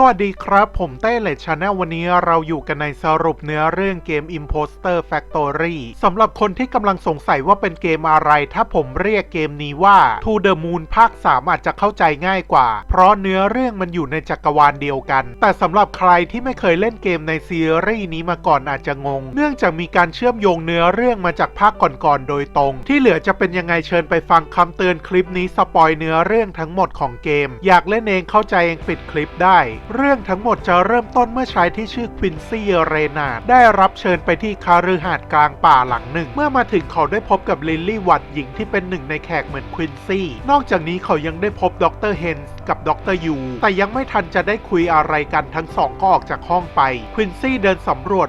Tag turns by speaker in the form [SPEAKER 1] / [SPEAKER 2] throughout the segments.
[SPEAKER 1] สวัสดีครับ ผมเต้เลชาแนลวันนี้เราอยู่กันในสรุปเนื้อเรื่องเกม Imposter Factory สำหรับคนที่กำลังสงสัยว่าเป็นเกมอะไร ถ้าผมเรียกเกมนี้ว่า To the Moon ภาค 3 อาจจะเข้าใจง่ายกว่า เพราะเนื้อเรื่องมันอยู่ในจักรวาลเดียวกัน แต่สำหรับใครที่ไม่เคยเล่นเกมในซีรีส์นี้มาก่อนอาจจะงง เนื่องจากมีการเชื่อมโยงเนื้อเรื่องมาจากภาคก่อนๆโดยตรง ที่เหลือจะเป็นยังไงเชิญไปฟังคำเตือนคลิปนี้สปอยเนื้อเรื่องทั้งหมดของเกม อยากเล่นเองเข้าใจเองปิดคลิปได้เรื่องทั้งหมดจะเริ่มต้นเมื่อชายที่ชื่อควินซี่เรนาดได้รับเชิญไปที่คาฤหาสน์กลางป่าหลังหนึ่ง เมื่อมาถึงเขาได้พบกับลิลลี่วัตหญิงที่เป็นหนึ่งในแขกเหมือนควินซี่ นอกจากนี้เขายังได้พบดรเฮนส์กับดรยูแต่ยังไม่ทันจะได้คุยอะไรกันทั้งสองก็ออกจากห้องไป ควินซี่เดินสำรวจ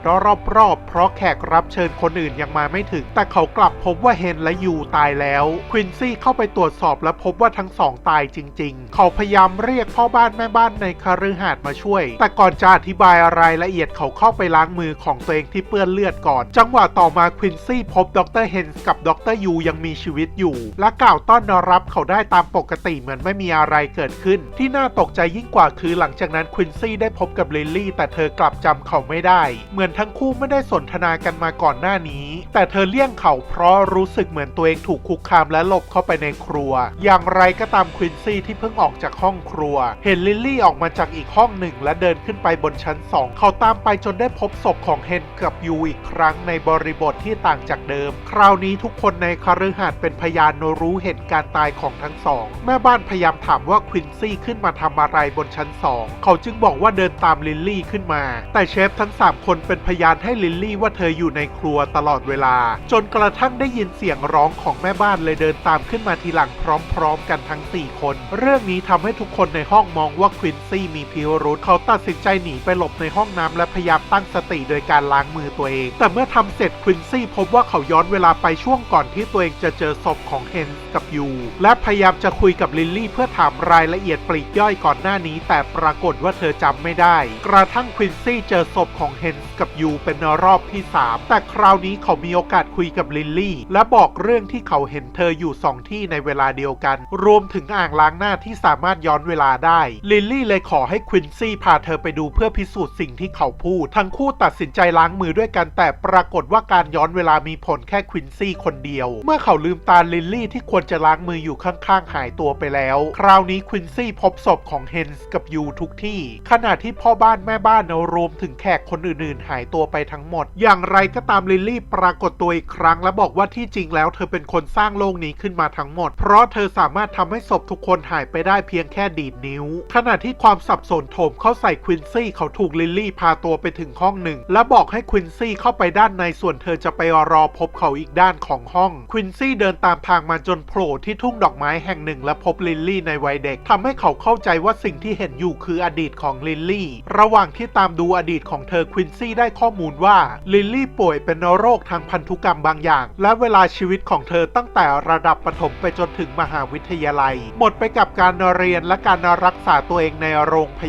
[SPEAKER 1] รอบๆ เพราะแขกรับเชิญคนอื่นยังมาไม่ถึง แต่เขากลับพบว่าเฮนและยูตายแล้ว ควินซี่เข้าไปตรวจสอบและพบว่าทั้งสองตายจริง ๆ เขาพยายามเรียกพ่อบ้านแม่บ้านในคฤหาสน์มาช่วย แต่ก่อนจะอธิบายรายละเอียดเขาเข้าไปล้างมือของตัวเองที่เปื้อนเลือดก่อน จังหวะต่อมาควินซี่พบดรเฮนส์กับดรยูยังมีชีวิตอยู่ และกล่าวต้อนรับเขาได้ตามปกติเหมือนไม่มีอะไรเกิดขึ้น ที่น่าตกใจยิ่งกว่าคือหลังจากนั้นควินซี่ได้พบกับลิลลี่ แต่เธอกลับจำเขาไม่ได้ เหมือนทั้งคู่ไม่ได้สนทนากันมาก่อนหน้านี้ แต่เธอเลี่ยงเขาเพราะรู้สึกเหมือนตัวเองถูกคุกคามและหลบเข้าไปในครัว อย่างไรก็ตามควินซี่ที่เพิ่งออกจากห้องครัว เห็นลิลลี่ออกมาจากอีกห้องหนึ่งและเดินขึ้นไปบนชั้นสองเขาตามไปจนได้พบศพของเฮนกับยูอีกครั้งในบริบทที่ต่างจากเดิม คราวนี้ทุกคนในคฤหาสน์เป็นพยานรู้เห็นการตายของทั้งสอง แม่บ้านพยายามถามว่าควินซี่ขึ้นมาทำอะไรบนชั้นสองเขาจึงบอกว่าเดินตามลิลลี่ขึ้นมา แต่เชฟทั้ง 3 คนเป็นพยานให้ลิลลี่ว่าเธออยู่ในครัวตลอดเวลา จนกระทั่งได้ยินเสียงร้องของแม่บ้านเลยเดินตามขึ้นมาทีหลังพร้อม ๆ กันทั้ง 4 คน เรื่องนี้ทำให้ทุกคนในห้องมองว่าควินซี่มีพิรุธเขาตัดสินใจหนีไปหลบในห้องน้ำและพยายามตั้งสติโดยการล้างมือตัวเอง แต่เมื่อทำเสร็จควินซี่พบว่าเขาย้อนเวลาไปช่วงก่อนที่ตัวเองจะเจอศพของเฮนส์กับยู และพยายามจะคุยกับลิลลี่เพื่อถามรายละเอียดปลีกย่อยก่อนหน้านี้ แต่ปรากฏว่าเธอจำไม่ได้ กระทั่งควินซี่เจอศพของเฮนส์กับยูเป็นรอบที่ 3 แต่คราวนี้เขามีโอกาสคุยกับลิลลี่ และบอกเรื่องที่เขาเห็นเธออยู่สองที่ในเวลาเดียวกัน รวมถึงอ่างล้างหน้าที่สามารถย้อนเวลาได้ ลิลลี่เลยขอให้ควินซี่พาเธอไปดูเพื่อพิสูจน์สิ่งที่เขาพูด ทั้งคู่ตัดสินใจล้างมือด้วยกันแต่ปรากฏว่าการย้อนเวลามีผลแค่ควินซี่คนเดียว เมื่อเขาลืมตาลิลลี่ที่ควรจะล้างมืออยู่ข้างๆ หายตัวไปแล้ว คราวนี้ควินซี่พบศพของเฮนส์กับยูทุกที่ ขณะที่พ่อบ้านแม่บ้านรวมถึงแขกคนอื่นๆ หายตัวไปทั้งหมด อย่างไรก็ตามลิลลี่ปรากฏตัวอีกครั้ง และบอกว่าที่จริงแล้วเธอเป็นคนสร้างโลกนี้ขึ้นมาทั้งหมด เพราะเธอสามารถทำให้ศพทุกคนหายไปได้เพียงแค่ดีดนิ้ว ขณะที่ความสับสนโถมเข้าใส่ควินซี่เขาถูกลิลลี่พาตัวไปถึงห้องหนึ่ง และบอกให้ควินซี่เข้าไปด้านในส่วนเธอจะไปรอพบเขาอีกด้านของห้องควินซี่เดินตามทางมาจนโผล่ที่ทุ่งดอกไม้แห่งหนึ่งและพบลิลลี่ในวัยเด็กทำให้เขาเข้าใจว่าสิ่งที่เห็นอยู่คืออดีตของลิลลี่ระหว่างที่ตามดูอดีตของเธอควินซี่ได้ข้อมูลว่าลิลลี่ป่วยเป็นโรคทางพันธุกรรมบางอย่าง และเวลาชีวิตของเธอตั้งแต่ระดับประถมไปจนถึงมหาวิทยาลัย หมดไปกับการเรียนและการรักษาตัวเองในโรงพยาบ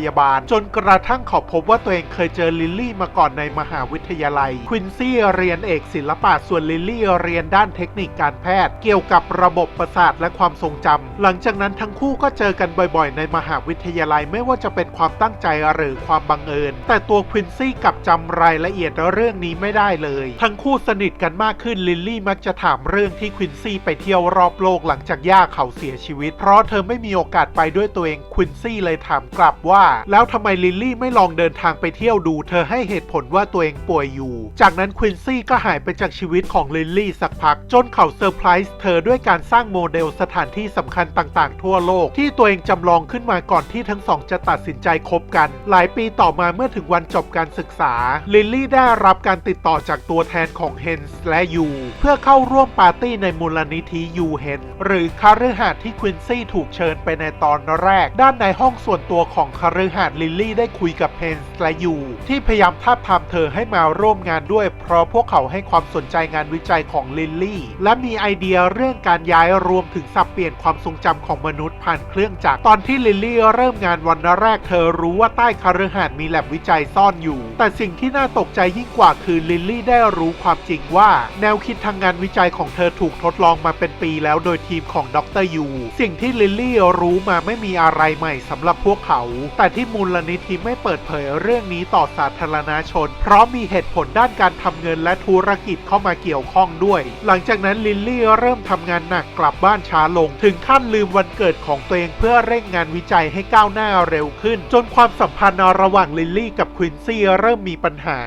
[SPEAKER 1] าลจนกระทั่งเขาพบว่าตัวเองเคยเจอลิลลี่มาก่อนในมหาวิทยาลัย ควินซี่เรียนเอกศิลปะส่วนลิลลี่เรียนด้านเทคนิคการแพทย์ เกี่ยวกับระบบประสาทและความทรงจำหลังจากนั้นทั้งคู่ก็เจอกันบ่อยๆ ในมหาวิทยาลัยไม่ว่าจะเป็นความตั้งใจหรือความบังเอิญ แต่ตัวควินซี่กับจำรายละเอียดเรื่องนี้ไม่ได้เลย ทั้งคู่สนิทกันมากขึ้นลิลลี่มักจะถามเรื่องที่ควินซี่ไปเที่ยวรอบโลกหลังจากย่าเขาเสียชีวิต เพราะเธอไม่มีโอกาสไปด้วยตัวเองควินซี่เลยถามกลับว่าแล้วทำไมลิลลี่ไม่ลองเดินทางไปเที่ยวดู เธอให้เหตุผลว่าตัวเองป่วยอยู่ จากนั้นควินซี่ก็หายไปจากชีวิตของลิลลี่สักพัก จนเขาเซอร์ไพรส์เธอด้วยการสร้างโมเดลสถานที่สำคัญต่างๆ ทั่วโลก ที่ตัวเองจำลองขึ้นมาก่อนที่ทั้งสองจะตัดสินใจคบกัน หลายปีต่อมาเมื่อถึงวันจบการศึกษา ลิลลี่ได้รับการติดต่อจากตัวแทนของเฮนส์และยูเพื่อเข้าร่วมปาร์ตี้ในมูลนิธิยูเฮนหรือคาฤหาสที่ควินซี่ถูกเชิญไปในตอนแรก ด้านในห้องส่วนตัวของคารฤหาสน์ลิลลี่ได้คุยกับเฮนส์และยูที่พยายามท้าบทามเธอให้มาร่วมงานด้วย เพราะพวกเขาให้ความสนใจงานวิจัยของลิลลี่ และมีไอเดียเรื่องการย้ายรวมถึงสับเปลี่ยนความทรงจำของมนุษย์ผ่านเครื่องจักรตอนที่ลิลลี่เริ่มงานวันแรกเธอรู้ว่าใต้คาฤหาสน์มีแลบวิจัยซ่อนอยู่ แต่สิ่งที่น่าตกใจยิ่งกว่าคือลิลลี่ได้รู้ความจริงว่า แนวคิดทางงานวิจัยของเธอถูกทดลองมาเป็นปีแล้วโดยทีมของดรยูสิ่งที่ลิลลี่รู้มาไม่มีอะไรใหม่สำหรับพวกเขา แต่ที่มูลนิธิไม่เปิดเผยเรื่องนี้ต่อสาธารณชน เพราะมีเหตุผลด้านการทำเงินและธุรกิจเข้ามาเกี่ยวข้องด้วย หลังจากนั้นลิลลี่เริ่มทำงานหนักกลับบ้านช้าลง ถึงขั้นลืมวันเกิดของตัวเองเพื่อเร่งงานวิจัยให้ก้าวหน้าเร็วขึ้น จนความสัมพันธ์ระหว่างลิลลี่กับควินซี่เริ่มมีปัญหา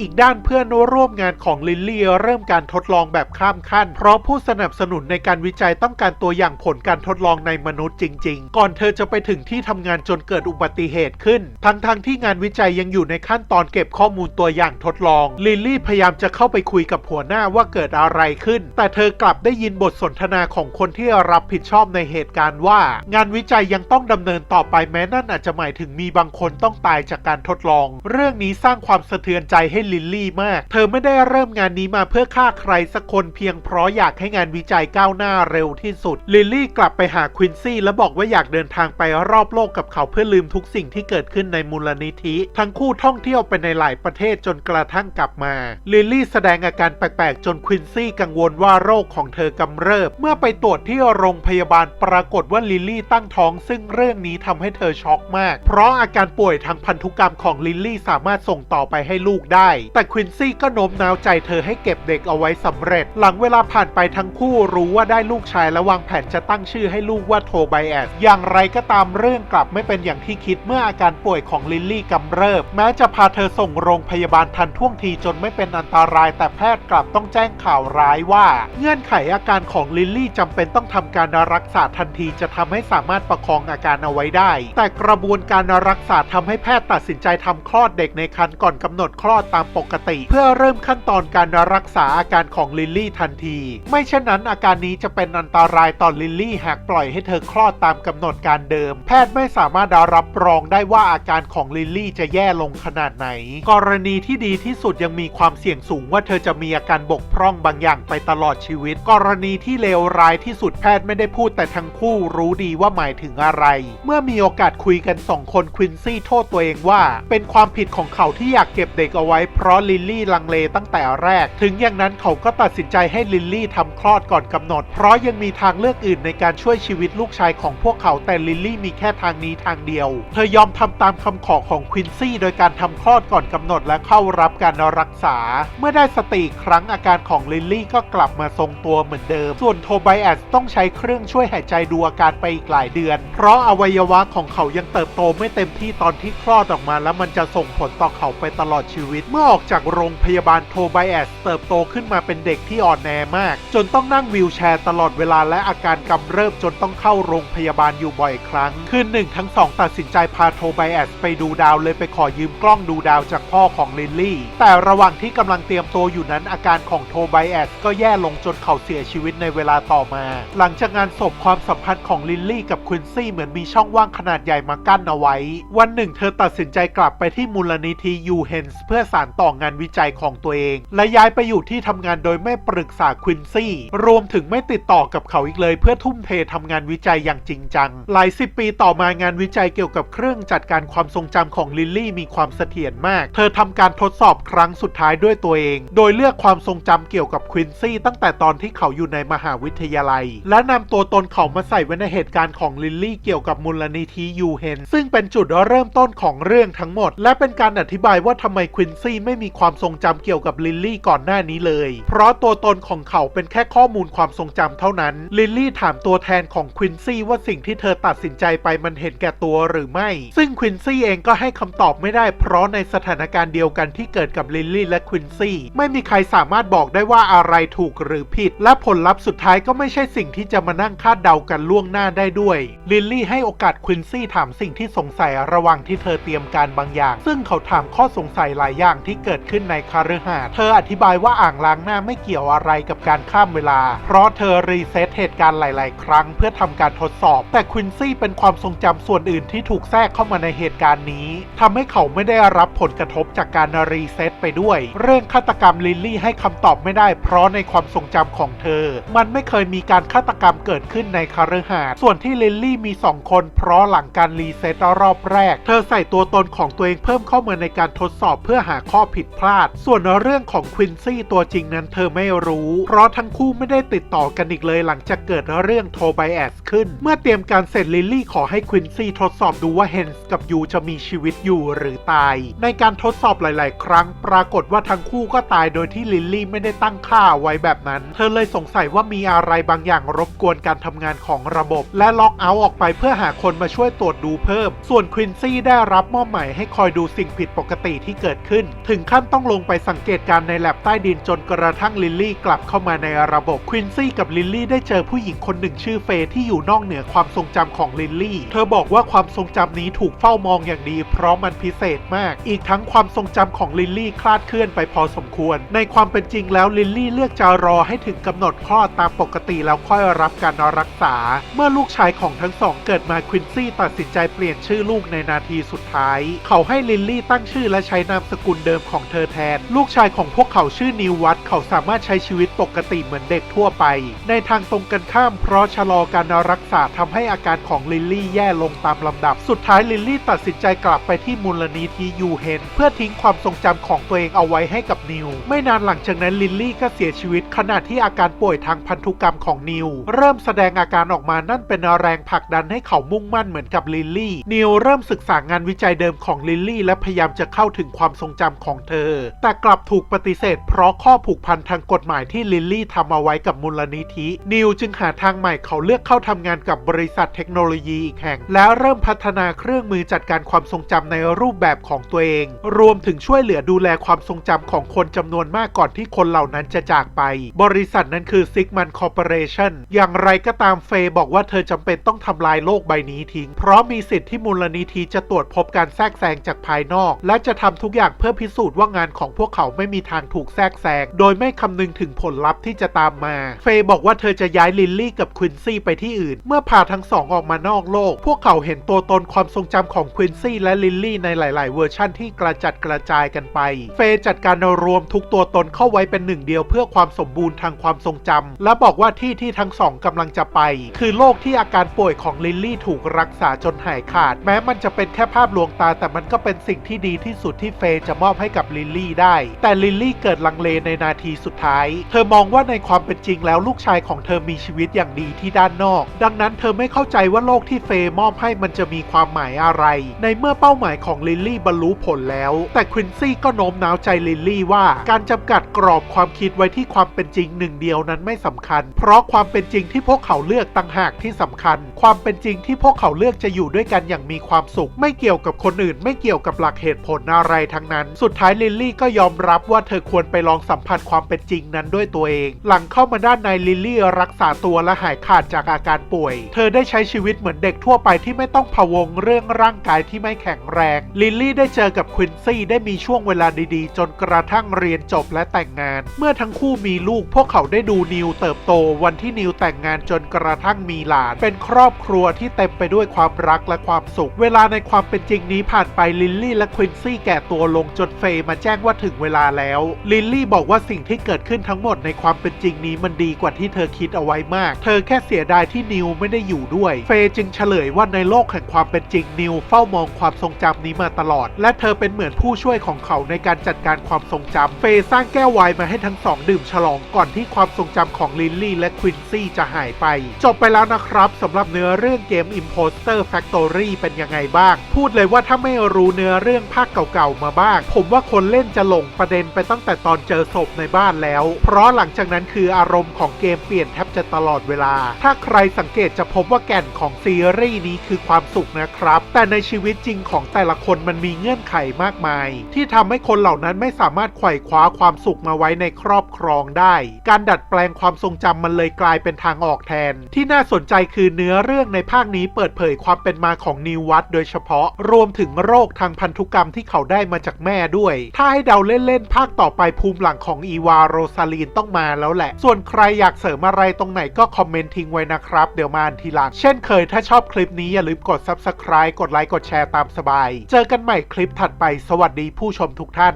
[SPEAKER 1] อีกด้านเพื่อนร่วมงานของลิลลี่เริ่มการทดลองแบบข้ามขั้น เพราะผู้สนับสนุนในการวิจัยต้องการตัวอย่างผลการทดลองในมนุษย์จริง ๆ ก่อนเธอจะไปถึงที่ทำงานจนเกิดอุบัติเหตุขึ้น ทั้งๆทที่งานวิจัยยังอยู่ในขั้นตอนเก็บข้อมูลตัวอย่างทดลอง ลิลลี่พยายามจะเข้าไปคุยกับหัวหน้าว่าเกิดอะไรขึ้น แต่เธอกลับได้ยินบทสนทนาของคนที่รับผิดชอบในเหตุการณ์ว่า งานวิจัยยังต้องดำเนินต่อไปแม้นั่นอาจจะหมายถึงมีบางคนต้องตายจากการทดลอง เรื่องนี้สร้างความสะเทือนใจให้ลิลลี่มาก เธอไม่ได้เริ่มงานนี้มาเพื่อฆ่าใครสักคนเพียงเพราะอยากให้งานวิจัยก้าวหน้าเร็วที่สุด ลิลลี่กลับไปหาควินซี่และบอกว่าอยากเดินทางไปรอบโลกกับเขาเพื่อลืมทุกสิ่งที่เกิดขึ้นในมูลนิธิ ทั้งคู่ท่องเที่ยวไปในหลายประเทศจนกระทั่งกลับมา ลิลลี่แสดงอาการแปลกๆ จนควินซี่กังวลว่าโรคของเธอกำเริบ เมื่อไปตรวจที่โรงพยาบาลปรากฏว่าลิลลี่ตั้งท้อง ซึ่งเรื่องนี้ทำให้เธอช็อกมาก เพราะอาการป่วยทางพันธุกรรมของลิลลี่สามารถส่งต่อไปให้ลูกได้ แต่ควินซี่ก็โน้มน้าวใจเธอให้เก็บเด็กเอาไว้สำเร็จ หลังเวลาผ่านไปทั้งคู่รู้ว่าได้ลูกชายและวางแผนจะตั้งชื่อให้ลูกว่าโทไบแอสอย่างไรก็ตามเรื่องกลับไม่เป็นอย่างที่คิดเมื่ออาการป่วยของลิลลี่กำเริบ แม้จะพาเธอส่งโรงพยาบาลทันท่วงทีจนไม่เป็นอันตราย แต่แพทย์กลับต้องแจ้งข่าวร้ายว่า เงื่อนไขอาการของลิลลี่จำเป็นต้องทำการรักษาทันทีจะทำให้สามารถประคองอาการเอาไว้ได้ แต่กระบวนการรักษาทำให้แพทย์ตัดสินใจทำคลอดเด็กในครรภ์ก่อนกำหนดคลอดตามปกติ เพื่อเริ่มขั้นตอนการรักษาอาการของลิลลี่ทันที ไม่เช่นนั้นอาการนี้จะเป็นอันตรายต่อลิลลี่หากปล่อยให้เธอคลอดตามกำหนดการเดิม แพทย์ไม่สามารถรับรองได้ว่าอาการของลิลลี่จะแย่ลงขนาดไหน กรณีที่ดีที่สุดยังมีความเสี่ยงสูงว่าเธอจะมีอาการบกพร่องบางอย่างไปตลอดชีวิต กรณีที่เลวร้ายที่สุดแพทย์ไม่ได้พูดแต่ทั้งคู่รู้ดีว่าหมายถึงอะไร เมื่อมีโอกาสคุยกันสองคนควินซี่โทษตัวเองว่า เป็นความผิดของเขาที่อยากเก็บเด็กเอาไว้เพราะลิลลี่ลังเลตั้งแต่แรก ถึงอย่างนั้นเขาก็ตัดสินใจให้ลิลลี่ทำคลอดก่อนกำหนด เพราะยังมีทางเลือกอื่นในการช่วยชีวิตลูกชายของพวกเขาแต่ลิลลี่มีแค่ทางนี้ทางเดียว เธอยอมทำตามคำขอของควินซี่โดยการทำคลอดก่อนกำหนดและเข้ารับการรักษา เมื่อได้สติครั้งอาการของลิลลี่ก็กลับมาทรงตัวเหมือนเดิม ส่วนโทไบแอสต้องใช้เครื่องช่วยหายใจดูอาการไปอีกหลายเดือน เพราะอวัยวะของเขายังเติบโตไม่เต็มที่ตอนที่คลอดออกมาแล้วมันจะส่งผลต่อเขาไปตลอดชีวิต เมื่อออกจากโรงพยาบาลโทไบแอสเติบโตขึ้นมาเป็นเด็กที่อ่อนแอมาก จนต้องนั่งวีลแชร์ตลอดเวลาและอาการกำเริบจนต้องเข้าโรงพยาบาลอยู่บ่อยครั้ง คืนหนึ่งทั้งสองตัดสินใจพาโทไบแอสไปดูดาวเลยไปขอยืมกล้องดูดาวจากพ่อของลิลลี่ แต่ระหว่างที่กำลังเตรียมตัวอยู่นั้นอาการของโทไบแอสก็แย่ลงจนเขาเสียชีวิตในเวลาต่อมา หลังจากงานศพความสัมพันธ์ของลิลลี่กับควินซี่เหมือนมีช่องว่างขนาดใหญ่มากั้นเอาไว้ วันหนึ่งเธอตัดสินใจกลับไปที่มูลนิธิยูเฮนส์เพื่อสานต่องานวิจัยของตัวเอง และย้ายไปอยู่ที่ทำงานโดยไม่ปรึกษาควินซี่รวมถึงไม่ติดต่อกับเขาอีกเลย เพื่อทุ่มเททำงานวิจัยอย่างจริงจัง หลายสิบปีต่อมางานวิจัยเกี่ยวกับเครื่องจัดการความทรงจำของลิลลี่มีความเสถียรมาก เธอทำการทดสอบครั้งสุดท้ายด้วยตัวเอง โดยเลือกความทรงจำเกี่ยวกับควินซี่ตั้งแต่ตอนที่เขาอยู่ในมหาวิทยาลัย และนำตัวตนเขามาใส่ไว้ในเหตุการณ์ของลิลลี่เกี่ยวกับมูลนิธิยูเฮนซึ่งเป็นจุดเริ่มต้นของเรื่องทั้งหมด และเป็นการอธิบายว่าทำไมควินซี่ไม่มีความทรงจำเกี่ยวกับลิลลี่ก่อนหน้านี้เลย เพราะตัวตนของเขาเป็นแค่ข้อมูลความทรงจำเท่านั้น ลิลลี่ถามตัวแทนของควินซี่ว่าสิ่งที่เธอตัดสินใจไปมันเห็นแก่ตัวหรือไม่ซึ่งควินซี่เองก็ให้คำตอบไม่ได้ เพราะในสถานการณ์เดียวกันที่เกิดกับลิลลี่และควินซี่ไม่มีใครสามารถบอกได้ว่าอะไรถูกหรือผิด และผลลัพธ์สุดท้ายก็ไม่ใช่สิ่งที่จะมานั่งคาดเดากันล่วงหน้าได้ด้วย ลิลลี่ให้โอกาสควินซี่ถามสิ่งที่สงสัยระหว่างที่เธอเตรียมการบางอย่าง ซึ่งเขาถามข้อสงสัยหลายอย่างที่เกิดขึ้นในคาฤหาเธออธิบายว่าอ่างล้างหน้าไม่เกี่ยวอะไรกับการข้ามเวลา เพราะเธอรีเซ็ตเหตุการณ์หลาย ๆ ครั้ง เพื่อทำการทดสอบ แต่ควินซี่เป็นความทรงจำส่วนอื่นที่ถูกแทรกเข้ามาในเหตุการณ์นี้ทำให้เขาไม่ได้รับผลกระทบจากการรีเซ็ตไปด้วย เรื่องฆาตกรรมลิลลี่ให้คำตอบไม่ได้ เพราะในความทรงจำของเธอ มันไม่เคยมีการฆาตกรรมเกิดขึ้นในคาฤหาส่วนที่ลิลลี่มีสองคน เพราะหลังการรีเซ็ตรอบแรก เธอใส่ตัวตนของตัวเองเพิ่มเข้ามาในการทดสอบเพื่อหาข้อผิดพลาด ส่วนเรื่องของควินซี่ตัวจริงนั้นเธอไม่รู้ เพราะทั้งคู่ไม่ได้ติดต่อกันอีกเลยหลังจากเกิดเรื่องโทไบแอสขึ้น เมื่อเตรียมการเสร็จลิลลี่ขอให้ควินซี่ทดสอบดูว่าว่าเฮนส์กับยูจะมีชีวิตอยู่หรือตาย ในการทดสอบหลาย ๆ ครั้ง ปรากฏว่าทั้งคู่ก็ตายโดยที่ลิลลี่ไม่ได้ตั้งค่าไว้แบบนั้น เธอเลยสงสัยว่ามีอะไรบางอย่างรบกวนการทำงานของระบบ และล็อกเอาท์ออกไปเพื่อหาคนมาช่วยตรวจดูเพิ่ม ส่วนควินซี่ได้รับมอบหมายให้คอยดูสิ่งผิดปกติที่เกิดขึ้น ถึงขั้นต้องลงไปสังเกตการณ์ในแลบใต้ดินจนกระทั่งลิลลี่กลับเข้ามาในระบบควินซี่กับลิลลี่ได้เจอผู้หญิงคนหนึ่งชื่อเฟย์ที่อยู่นอกเหนือความทรงจำของลิลลี่ เธอบอกว่าความทรงจำนี้ถูกเฝ้ามองอย่างดี เพราะมันพิเศษมาก อีกทั้งความทรงจำของลิลลี่คลาดเคลื่อนไปพอสมควร ในความเป็นจริงแล้วลิลลี่เลือกจะรอให้ถึงกำหนดคลอดตามปกติแล้วค่อยรับการรักษา เมื่อลูกชายของทั้งสองเกิดมาควินซี่ตัดสินใจเปลี่ยนชื่อลูกในนาทีสุดท้าย เขาให้ลิลลี่ตั้งชื่อและใช้นามสกุลเดิมของเธอแทน ลูกชายของพวกเขาชื่อนิววัตเขาสามารถใช้ชีวิตปกติเหมือนเด็กทั่วไป ในทางตรงกันข้ามเพราะชะลอการรักษาทำให้อาการของลิลลี่แย่ลงตามลำดับสุดท้ายลิลลี่ตัดสินใจกลับไปที่มูลนิธิยูเฮนเพื่อทิ้งความทรงจำของตัวเองเอาไว้ให้กับนิว ไม่นานหลังจากนั้นลิลลี่ก็เสียชีวิตขณะที่อาการป่วยทางพันธุกรรมของนิว เริ่มแสดงอาการออกมานั่นเป็นแรงผลักดันให้เขามุ่งมั่นเหมือนกับลิลลี่นิวเริ่มศึกษางานวิจัยเดิมของลิลลี่และพยายามจะเข้าถึงความทรงจำของเธอ แต่กลับถูกปฏิเสธ เพราะข้อผูกพันทางกฎหมายที่ลิลลี่ทำเอาไว้กับมูลนิธิ นิวจึงหาทางใหม่เขาเลือกเข้าทำงานกับบริษัทเทคโนโลยีอีกแห่ง แล้วเริ่มพัฒนาเครื่องมือจัดการความทรงจำในรูปแบบของตัวเอง รวมถึงช่วยเหลือดูแลความทรงจำของคนจำนวนมากก่อนที่คนเหล่านั้นจะจากไป บริษัทนั้นคือ Sigman Corporation อย่างไรก็ตามเฟย์บอกว่าเธอจำเป็นต้องทำลายโลกใบนี้ทิ้ง เพราะมีสิทธิ์ที่มูลนิธิจะตรวจพบการแทรกแซงจากภายนอก และจะทำทุกอย่างเพื่อพิสูจน์ว่างานของพวกเขาไม่มีทางถูกแทรกแซงโดยไม่คำนึงถึงผลลัพธ์ที่จะตามมา เฟย์บอกว่าเธอจะย้ายลิลลี่กับควินซี่ไปที่อื่น เมื่อพาทั้งสองออกมานอกโลก พวกเขาเห็นตัวตนความความทรงจำของควินซี่และลิลลี่ในหลาย ๆ เวอร์ชั่นที่กระจัดกระจายกันไป เฟย์จัดการรวมทุกตัวตนเข้าไว้เป็นหนึ่งเดียวเพื่อความสมบูรณ์ทางความทรงจำและบอกว่าที่ที่ทั้งสองกำลังจะไป คือโลกที่อาการป่วยของลิลลี่ถูกรักษาจนหายขาด แม้มันจะเป็นแค่ภาพลวงตา แต่มันก็เป็นสิ่งที่ดีที่สุดที่เฟย์จะมอบให้กับลิลลี่ได้ แต่ลิลลี่เกิดลังเลในนาทีสุดท้าย เธอมองว่าในความเป็นจริงแล้วลูกชายของเธอมีชีวิตอย่างดีที่ด้านนอก ดังนั้นเธอไม่เข้าใจว่าโลกที่เฟย์มอบให้มันจะมีความหมายอะไร ในเมื่อเป้าหมายของลิลลี่บรรลุผลแล้ว แต่ควินซี่ก็โน้มน้าวใจลิลลี่ว่าการจำกัดกรอบความคิดไว้ที่ความเป็นจริงหนึ่งเดียวนั้นไม่สำคัญ เพราะความเป็นจริงที่พวกเขาเลือกต่างหากที่สำคัญ ความเป็นจริงที่พวกเขาเลือกจะอยู่ด้วยกันอย่างมีความสุข ไม่เกี่ยวกับคนอื่น ไม่เกี่ยวกับหลักเหตุผลอะไรทั้งนั้น สุดท้ายลิลลี่ก็ยอมรับว่าเธอควรไปลองสัมผัสความเป็นจริงนั้นด้วยตัวเอง หลังเข้ามาด้านในลิลลี่รักษาตัวและหายขาดจากอาการป่วย เธอได้ใช้ชีวิตเหมือนเด็กทั่วไปที่ไม่ต้องพะวงเรื่องร่างกายที่ไม่แข็งแรง ลิลลี่ได้เจอกับควินซี่ได้มีช่วงเวลาดีๆ จนกระทั่งเรียนจบและแต่งงาน เมื่อทั้งคู่มีลูกพวกเขาได้ดูนิวเติบโตวันที่นิวแต่งงานจนกระทั่งมีหลาน เป็นครอบครัวที่เต็มไปด้วยความรักและความสุข เวลาในความเป็นจริงนี้ผ่านไปลิลลี่และควินซี่แก่ตัวลงจนเฟย์มาแจ้งว่าถึงเวลาแล้ว ลิลลี่บอกว่าสิ่งที่เกิดขึ้นทั้งหมดในความเป็นจริงนี้มันดีกว่าที่เธอคิดเอาไว้มาก เธอแค่เสียดายที่นิวไม่ได้อยู่ด้วย เฟย์จึงเฉลยว่าในโลกแห่งความเป็นจริงนิวเฝ้ามองความทรงจำนี้มาตลอด และเธอเป็นเหมือนผู้ช่วยของเขาในการจัดการความทรงจำเฟย์สร้างแก้วไวน์มาให้ทั้งสองดื่มฉลองก่อนที่ความทรงจำของลิลลี่และควินซี่จะหายไป จบไปแล้วนะครับสำหรับเนื้อเรื่องเกม Imposter Factory เป็นยังไงบ้าง พูดเลยว่าถ้าไม่รู้เนื้อเรื่องภาคเก่าๆมาบ้าง ผมว่าคนเล่นจะหลงประเด็นไปตั้งแต่ตอนเจอศพในบ้านแล้ว เพราะหลังจากนั้นคืออารมณ์ของเกมเปลี่ยนแทบจะตลอดเวลา ถ้าใครสังเกตจะพบว่าแก่นของซีรีส์นี้คือความสุขนะครับ แต่ในชีวิตจริงของแต่ละคนมันมีเงื่อนไขมากมาย ที่ทำให้คนเหล่านั้นไม่สามารถไขว่คว้าความสุขมาไว้ในครอบครองได้ การดัดแปลงความทรงจำมันเลยกลายเป็นทางออกแทน ที่น่าสนใจคือเนื้อเรื่องในภาคนี้เปิดเผยความเป็นมาของนิววัตโดยเฉพาะ รวมถึงโรคทางพันธุกรรมที่เขาได้มาจากแม่ด้วย ถ้าให้เดาเล่นๆภาคต่อไปภูมิหลังของอีวาโรซาลีนต้องมาแล้วแหละ ส่วนใครอยากเสริมอะไรตรงไหนก็คอมเมนต์ทิ้งไว้นะครับ เดี๋ยวมาอ่านทีหลัง เช่นเคยถ้าชอบคลิปนี้อย่าลืมกด Subscribe กดไลค์กดแชร์ตามสบาย เจอกันใหม่คลิปถัดไปสวัสดีผู้ชมทุกท่าน